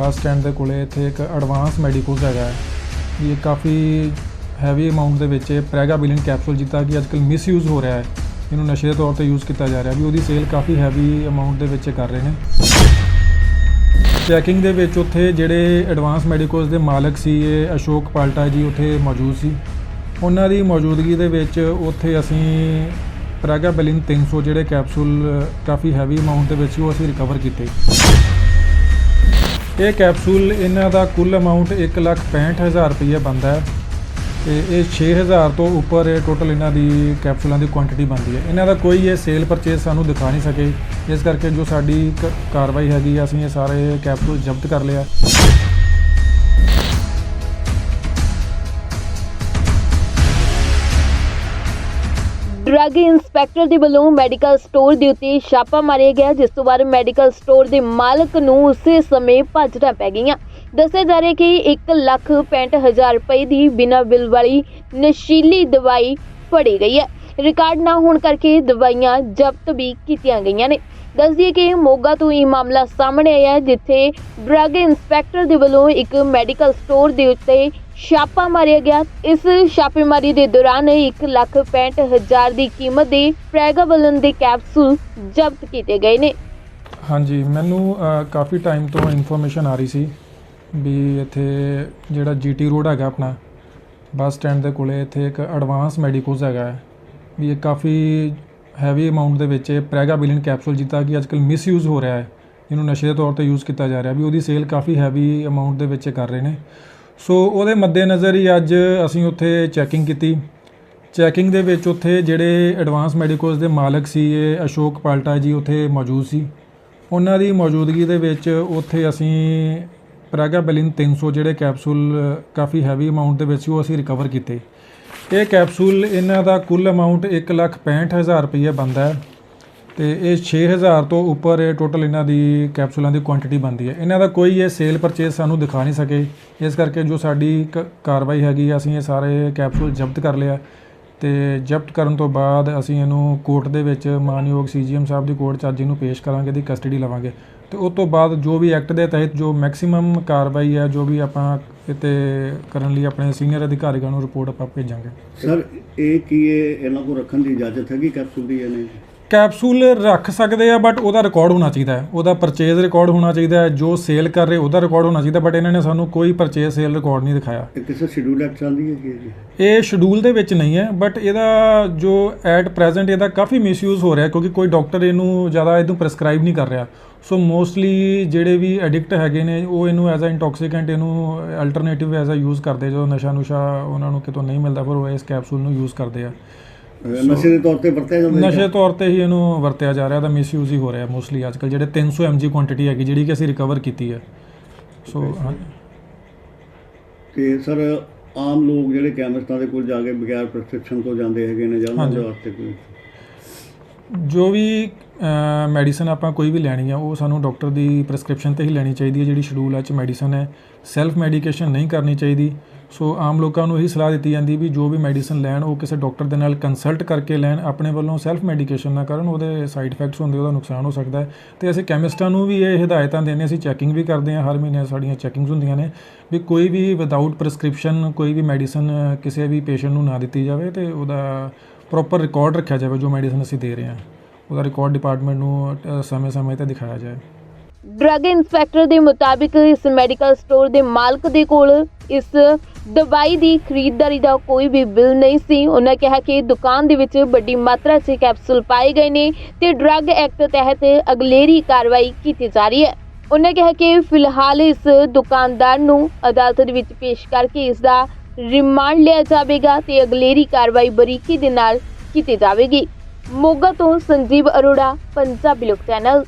Bus stand ਦੇ ਕੋਲੇ ਇੱਥੇ ਇੱਕ ਐਡਵਾਂਸ ਮੈਡੀਕੋਜ਼ ਹੈਗਾ ਹੈ। ਇਹ ਕਾਫੀ ਹੈਵੀ ਅਮਾਉਂਟ ਦੇ ਵਿੱਚ ਪ੍ਰੈਗਾਬਿਲਿਨ ਕੈਪਸੂਲ ਜਿੱਦਾਂ ਕਿ ਅੱਜਕੱਲ ਮਿਸਯੂਜ਼ ਹੋ ਰਿਹਾ ਹੈ। ਇਹਨੂੰ ਨਸ਼ੇ ਦੇ ਤੌਰ ਤੇ ਯੂਜ਼ ਕੀਤਾ ਜਾ ਰਿਹਾ ਵੀ ਉਹਦੀ ਸੇਲ ਕਾਫੀ ਹੈਵੀ ਅਮਾਉਂਟ ਦੇ ਵਿੱਚ ਕਰ ਰਹੇ ਨੇ। ਚੈਕਿੰਗ ਦੇ ਵਿੱਚ ਉੱਥੇ ਜਿਹੜੇ ਐਡਵਾਂਸ ਮੈਡੀਕੋਜ਼ ਦੇ ਮਾਲਕ ਸੀ ਇਹ ਅਸ਼ੋਕ ਪਾਲਟਾ ਜੀ ਉੱਥੇ ਮੌਜੂਦ ਸੀ। ਉਹਨਾਂ ਦੀ ਮੌਜੂਦਗੀ ਦੇ ਵਿੱਚ ਉੱਥੇ ਅਸੀਂ ਪ੍ਰੈਗਾਬਿਲਿਨ 300 ਜਿਹੜੇ ਕੈਪਸੂਲ ਕਾਫੀ ਹੈਵੀ ਅਮਾਉਂਟ ਦੇ ਵਿੱਚ ਸੀ, ਉਹ ਅਸੀਂ ਰਿਕਵਰ ਕੀਤੇ। ਇਹ ਕੈਪਸੂਲ ਇਹਨਾਂ ਦਾ ਕੁੱਲ ਅਮਾਉਂਟ 165000 ਰੁਪਏ ਬਣਦਾ ਹੈ ਤੇ ਇਹ 6000 ਤੋਂ ਉੱਪਰ ਇਹ ਟੋਟਲ ਇਹਨਾਂ ਦੀ ਕੈਪਸੂਲਾਂ ਦੀ ਕੁਆਂਟੀਟੀ ਬਣਦੀ ਹੈ। ਇਹਨਾਂ ਦਾ ਕੋਈ ਇਹ ਸੇਲ ਪਰਚੇਸ ਸਾਨੂੰ ਦਿਖਾ ਨਹੀਂ ਸਕੇ। ਇਸ ਕਰਕੇ ਜੋ ਸਾਡੀ ਕ- ਕਾਰਵਾਈ ਹੈਗੀ ਅਸੀਂ ਇਹ ਸਾਰੇ ਕੈਪਸੂਲ ਜ਼ਬਤ ਕਰ ਲਿਆ। ਡਰੱਗ ਇੰਸਪੈਕਟਰ ਦੇ ਵੱਲੋਂ ਮੈਡੀਕਲ ਸਟੋਰ ਦੇ ਉੱਤੇ ਛਾਪਾ ਮਾਰਿਆ ਗਿਆ, ਜਿਸ ਤੋਂ ਬਾਅਦ ਮੈਡੀਕਲ ਸਟੋਰ ਦੇ ਮਾਲਕ ਨੂੰ ਉਸੇ ਸਮੇਂ ਭੱਜਣਾ ਪੈ ਗਈਆਂ। ਦੱਸਿਆ ਜਾ ਰਿਹਾ ਕਿ 165000 ਰੁਪਏ ਦੀ ਬਿਨਾਂ ਬਿੱਲ ਵਾਲੀ ਨਸ਼ੀਲੀ ਦਵਾਈ ਫੜੀ ਗਈ ਹੈ। ਰਿਕਾਰਡ ਨਾ ਹੋਣ ਕਰਕੇ ਦਵਾਈਆਂ ਜ਼ਬਤ ਵੀ ਕੀਤੀਆਂ ਗਈਆਂ ਨੇ। ਦੱਸ ਦਈਏ ਕਿ ਮੋਗਾ ਤੋਂ ਇਹ ਮਾਮਲਾ ਸਾਹਮਣੇ ਆਇਆ ਜਿੱਥੇ ਡਰੱਗ ਇੰਸਪੈਕਟਰ ਦੇ ਵੱਲੋਂ ਇੱਕ ਮੈਡੀਕਲ ਸਟੋਰ ਦੇ ਉੱਤੇ ਛਾਪਾ ਮਾਰਿਆ ਗਿਆ। ਇਸ ਛਾਪੇਮਾਰੀ ਦੇ ਦੌਰਾਨ 165000 ਦੀ ਕੀਮਤ ਦੇ ਪ੍ਰੈਗਾਬਲਨ ਦੇ ਕੈਪਸੂਲ ਜ਼ਬਤ ਕੀਤੇ ਗਏ ਨੇ। ਹਾਂਜੀ ਮੈਨੂੰ ਅ, ਕਾਫੀ ਟਾਈਮ ਤੋਂ ਇਨਫੋਰਮੇਸ਼ਨ ਆ ਰਹੀ ਸੀ ਵੀ ਇੱਥੇ ਜਿਹੜਾ ਜੀਟੀ ਰੋਡ ਹੈਗਾ ਆਪਣਾ ਬੱਸ ਸਟੈਂਡ ਦੇ ਕੋਲੇ ਇੱਥੇ ਇੱਕ ਐਡਵਾਂਸ ਮੈਡੀਕੋਜ਼ ਹੈਗਾ ਹੈ। ਵੀ ਇਹ ਕਾਫੀ ਹੈਵੀ ਅਮਾਉਂਟ ਦੇ ਵਿੱਚ ਪ੍ਰੈਗਾਬਿਲਿਨ ਕੈਪਸੂਲ ਜਿੱਦਾਂ ਕਿ ਅੱਜਕੱਲ ਮਿਸਯੂਜ਼ ਹੋ ਰਿਹਾ ਹੈ ਇਹਨੂੰ ਨਸ਼ੇ ਦੇ ਤੌਰ ਤੇ ਯੂਜ਼ ਕੀਤਾ ਜਾ ਰਿਹਾ ਵੀ ਉਹਦੀ ਸੇਲ ਕਾਫੀ ਹੈਵੀ ਅਮਾਉਂਟ ਦੇ ਵਿੱਚ ਕਰ ਰਹੇ ਨੇ। ਸੋ ਉਹਦੇ ਮੱਦੇਨਜ਼ਰ ਹੀ ਅੱਜ ਅਸੀਂ ਉੱਥੇ ਚੈਕਿੰਗ ਕੀਤੀ। ਚੈਕਿੰਗ ਦੇ ਵਿੱਚ ਉੱਥੇ ਜਿਹੜੇ ਐਡਵਾਂਸ ਮੈਡੀਕਲਸ ਦੇ ਮਾਲਕ ਸੀ ਇਹ ਅਸ਼ੋਕ ਪਾਲਟਾ ਜੀ ਉੱਥੇ ਮੌਜੂਦ ਸੀ। ਉਹਨਾਂ ਦੀ ਮੌਜੂਦਗੀ ਦੇ ਵਿੱਚ ਉੱਥੇ ਅਸੀਂ ਪ੍ਰੈਗਾਬਿਲਿਨ 300 ਜਿਹੜੇ ਕੈਪਸੂਲ ਕਾਫੀ ਹੈਵੀ ਅਮਾਉਂਟ ਦੇ ਵਿੱਚ ਸੀ, ਉਹ ਅਸੀਂ ਰਿਕਵਰ ਕੀਤੇ। ਇਹ ਕੈਪਸੂਲ ਇਹਨਾਂ ਦਾ ਕੁੱਲ ਅਮਾਉਂਟ 165000 ਰੁਪਏ ਬਣਦਾ ਹੈ। ਤੇ ਇਹ 6000 ਤੋਂ ਉੱਪਰ ਇਹ ਟੋਟਲ ਇਹਨਾਂ ਦੀ ਕੈਪਸੂਲਾਂ ਦੀ ਕੁਆਂਟੀਟੀ ਬਣਦੀ ਹੈ। ਇਹਨਾਂ ਦਾ ਕੋਈ ਇਹ ਸੇਲ ਪਰਚੇਸ ਸਾਨੂੰ ਦਿਖਾ ਨਹੀਂ ਸਕੇ। ਇਸ ਕਰਕੇ ਜੋ ਸਾਡੀ ਕ- ਕਾਰਵਾਈ ਹੈਗੀ ਅਸੀਂ ਇਹ ਸਾਰੇ ਕੈਪਸੂਲ ਜ਼ਬਤ ਕਰ ਲਿਆ। ਤੇ ਜ਼ਬਤ ਕਰਨ ਤੋਂ ਬਾਅਦ ਅਸੀਂ ਇਹਨੂੰ ਕੋਰਟ ਦੇ ਵਿੱਚ ਮਾਨਯੋਗ ਸੀਜੀਐਮ ਸਾਹਿਬ ਦੀ ਕੋਰਟ 'ਚ ਅੱਜ ਇਹਨੂੰ ਪੇਸ਼ ਕਰਾਂਗੇ, ਇਹਦੀ ਕਸਟਡੀ ਲਵਾਂਗੇ। ਤੇ ਉਸ ਤੋਂ ਬਾਅਦ ਜੋ ਵੀ ਐਕਟ ਦੇ ਤਹਿਤ ਜੋ ਮੈਕਸਿਮਮ ਕਾਰਵਾਈ ਹੈ ਜੋ ਵੀ ਆਪਾਂ ਇਤੇ ਕਰਨ ਲਈ ਆਪਣੇ ਸੀਨੀਅਰ ਅਧਿਕਾਰੀਆਂ ਨੂੰ ਰਿਪੋਰਟ ਆਪਾਂ ਭੇਜਾਂਗੇ। ਸਰ ਇਹ ਕੀ ਇਹ ਇਹਨਾਂ ਕੋਲ ਰੱਖਣ ਦੀ ਇਜਾਜ਼ਤ ਹੈਗੀ ਕੈਪਸੂਲ ਦੀ ਇਹਨੇ ਕੈਪਸੂਲ ਰੱਖ ਸਕਦੇ ਆ ਬਟ ਉਹਦਾ ਰਿਕਾਰਡ ਹੋਣਾ ਚਾਹੀਦਾ ਹੈ। ਉਹਦਾ ਪਰਚੇਜ਼ ਰਿਕਾਰਡ ਹੋਣਾ ਚਾਹੀਦਾ ਹੈ ਜੋ ਸੇਲ ਕਰ ਰਹੇ ਉਹਦਾ ਰਿਕਾਰਡ ਹੋਣਾ ਚਾਹੀਦਾ ਬਟ ਇਹਨਾਂ ਨੇ ਸਾਨੂੰ ਕੋਈ ਪਰਚੇਜ਼ ਸੇਲ ਰਿਕਾਰਡ ਨਹੀਂ ਦਿਖਾਇਆ। ਕਿਸੇ ਸ਼ਡਿਊਲ ਐਕਟ ਹੈਗੀ ਹੈ ਜੀ? ਇਹ ਸ਼ਡਿਊਲ ਦੇ ਵਿੱਚ ਨਹੀਂ ਹੈ ਬਟ ਇਹਦਾ ਜੋ ਐਟ ਪ੍ਰੈਜ਼ੈਂਟ ਇਹਦਾ ਕਾਫੀ ਮਿਸਯੂਜ਼ ਹੋ ਰਿਹਾ ਕਿਉਂਕਿ ਕੋਈ ਡਾਕਟਰ ਇਹਨੂੰ ਜ਼ਿਆਦਾ ਇਹਨੂੰ ਪ੍ਰੈਸਕ੍ਰਾਈਬ ਨਹੀਂ ਕਰ ਰਿਹਾ। ਸੋ ਮੋਸਟਲੀ ਜਿਹੜੇ ਵੀ ਐਡਿਕਟ ਹੈਗੇ ਨੇ ਉਹ ਇਹਨੂੰ ਐਜ਼ ਅ ਇੰਟੌਕਸੀਕੈਂਟ ਇਹਨੂੰ ਅਲਟਰਨੇਟਿਵ ਐਜ਼ ਅ ਯੂਜ਼ ਕਰਦੇ ਜੋ ਨਸ਼ਾ ਨੁਸ਼ਾ ਉਹਨਾਂ ਨੂੰ ਕਿਤੋਂ ਨਹੀਂ ਮਿਲਦਾ ਫਿਰ ਉਹ ਇਸ ਕੈਪਸੂਲ ਨੂੰ ਯੂਜ਼ ਕਰਦੇ ਆ। ਨਸ਼ੇ ਦੇ ਤੌਰ ਤੇ ਵਰਤਿਆ ਜਾਂਦਾ ਨਸ਼ੇ ਤੌਰ ਤੇ ਹੀ ਇਹਨੂੰ ਵਰਤਿਆ ਜਾ ਰਿਹਾ ਦਾ ਮਿਸਯੂਜ਼ ਹੀ ਹੋ ਰਿਹਾ ਮੋਸਟਲੀ ਅੱਜਕੱਲ ਜਿਹੜੇ 300 mg ਕੁਆਂਟੀਟੀ ਹੈਗੀ ਜਿਹੜੀ ਕਿ ਅਸੀਂ ਰਿਕਵਰ ਕੀਤੀ ਹੈ। ਸੋ ਤੇ ਸਰ ਆਮ ਲੋਕ ਜਿਹੜੇ ਕੈਮਿਸਟਾਂ ਦੇ ਕੋਲ ਜਾ ਕੇ ਬਗੈਰ ਪ੍ਰੈਸਕ੍ਰਿਪਸ਼ਨ ਤੋਂ ਜਾਂਦੇ ਹੈਗੇ ਨੇ ਜਾਂ ਉਹਨਾਂ ਦੇ। ਵਾਸਤੇ ਕੋਈ? ਜੋ ਵੀ ਮੈਡੀਸਨ ਆਪਾਂ ਕੋਈ ਵੀ ਲੈਣੀ ਆ, ਉਹ ਸਾਨੂੰ ਡਾਕਟਰ ਦੀ ਪ੍ਰੈਸਕ੍ਰਿਪਸ਼ਨ ਤੇ ਹੀ ਲੈਣੀ ਚਾਹੀਦੀ ਹੈ ਜਿਹੜੀ ਸ਼ਡਿਊਲ ਹੈ ਚ ਮੈਡੀਸਨ ਹੈ। ਸੈਲਫ ਮੈਡੀਕੇਸ਼ਨ ਨਹੀਂ ਕਰਨੀ ਚਾਹੀਦੀ। ਸੋ ਆਮ ਲੋਕਾਂ ਨੂੰ ਇਹੀ ਸਲਾਹ ਦਿੱਤੀ ਜਾਂਦੀ ਵੀ ਜੋ ਵੀ ਮੈਡੀਸਨ ਲੈਣ, ਉਹ ਕਿਸੇ ਡਾਕਟਰ ਦੇ ਨਾਲ ਕੰਸਲਟ ਕਰਕੇ ਲੈਣ, ਆਪਣੇ ਵੱਲੋਂ ਸੈਲਫ ਮੈਡੀਕੇਸ਼ਨ ਨਾ ਕਰਨ, ਉਹਦੇ ਸਾਈਡ ਇਫੈਕਟਸ ਹੁੰਦੇ, ਉਹਦਾ ਨੁਕਸਾਨ ਹੋ ਸਕਦਾ ਹੈ। ਤੇ ਅਸੀਂ ਕੈਮਿਸਟਾਂ ਨੂੰ ਵੀ ਇਹ ਹਦਾਇਤਾਂ ਦਿੰਦੇ ਅਸੀਂ ਚੈਕਿੰਗ ਵੀ ਕਰਦੇ ਹਾਂ, ਹਰ ਮਹੀਨੇ ਸਾਡੀਆਂ ਚੈਕਿੰਗਸ ਹੁੰਦੀਆਂ ਨੇ, ਵੀ ਕੋਈ ਵੀ ਵਿਦਆਊਟ ਪ੍ਰੈਸਕ੍ਰਿਪਸ਼ਨ ਕੋਈ ਵੀ ਮੈਡੀਸਨ ਕਿਸੇ ਵੀ ਪੇਸ਼ੈਂਟ ਨੂੰ ਨਾ ਦਿੱਤੀ ਜਾਵੇ ਤੇ ਉਹਦਾ ਪ੍ਰੋਪਰ ਰਿਕਾਰਡ ਰੱਖਿਆ ਜਾਵੇ ਜੋ ਮੈਡੀਸਨ ਅਸੀਂ ਦੇ ਰਹੇ ਹਾਂ। ਉਹਦਾ ਰਿਕਾਰਡ ਡਿਪਾਰਟਮੈਂਟ ਨੂੰ ਸਮੇਂ-ਸਮੇਂ ਤੇ ਦਿਖਾਇਆ ਜਾਏ। ਡਰੱਗ ਇੰਸਪੈਕਟਰ ਦੇ ਮੁਤਾਬਿਕ ਇਸ ਮੈਡੀਕਲ ਸਟੋਰ ਦੇ ਮਾਲਕ ਦੇ ਕੋਲ ਇਸ ਦਵਾਈ ਦੀ ਖਰੀਦਦਾਰੀ ਦਾ ਕੋਈ ਵੀ ਬਿੱਲ ਨਹੀਂ ਸੀ। ਉਹਨਾਂ ਕਿਹਾ ਕਿ ਦੁਕਾਨ ਦੇ ਵਿੱਚ ਵੱਡੀ ਮਾਤਰਾ 'ਚ ਕੈਪਸੂਲ ਪਾਏ ਗਏ ਨੇ ਤੇ ਡਰੱਗ ਐਕਟ ਤਹਿਤ ਅਗਲੇਰੀ ਕਾਰਵਾਈ ਕੀਤੀ ਜਾ ਰਹੀ ਹੈ। ਉਹਨਾਂ ਕਿਹਾ ਕਿ ਫਿਲਹਾਲ ਇਸ ਦੁਕਾਨਦਾਰ ਨੂੰ ਅਦਾਲਤ ਦੇ ਵਿੱਚ ਪੇਸ਼ ਕਰਕੇ ਇਸ ਦਾ ਰਿਮਾਂਡ ਲਿਆ ਜਾਵੇਗਾ ਤੇ ਅਗਲੇਰੀ ਕਾਰਵਾਈ ਬਰੀਕੀ ਦੇ ਨਾਲ ਕੀਤੀ ਜਾਵੇਗੀ। ਮੋਗਾ ਤੋਂ ਸੰਜੀਵ ਅਰੋੜਾ ਪੰਜਾਬੀ ਲੋਕ ਚੈਨਲ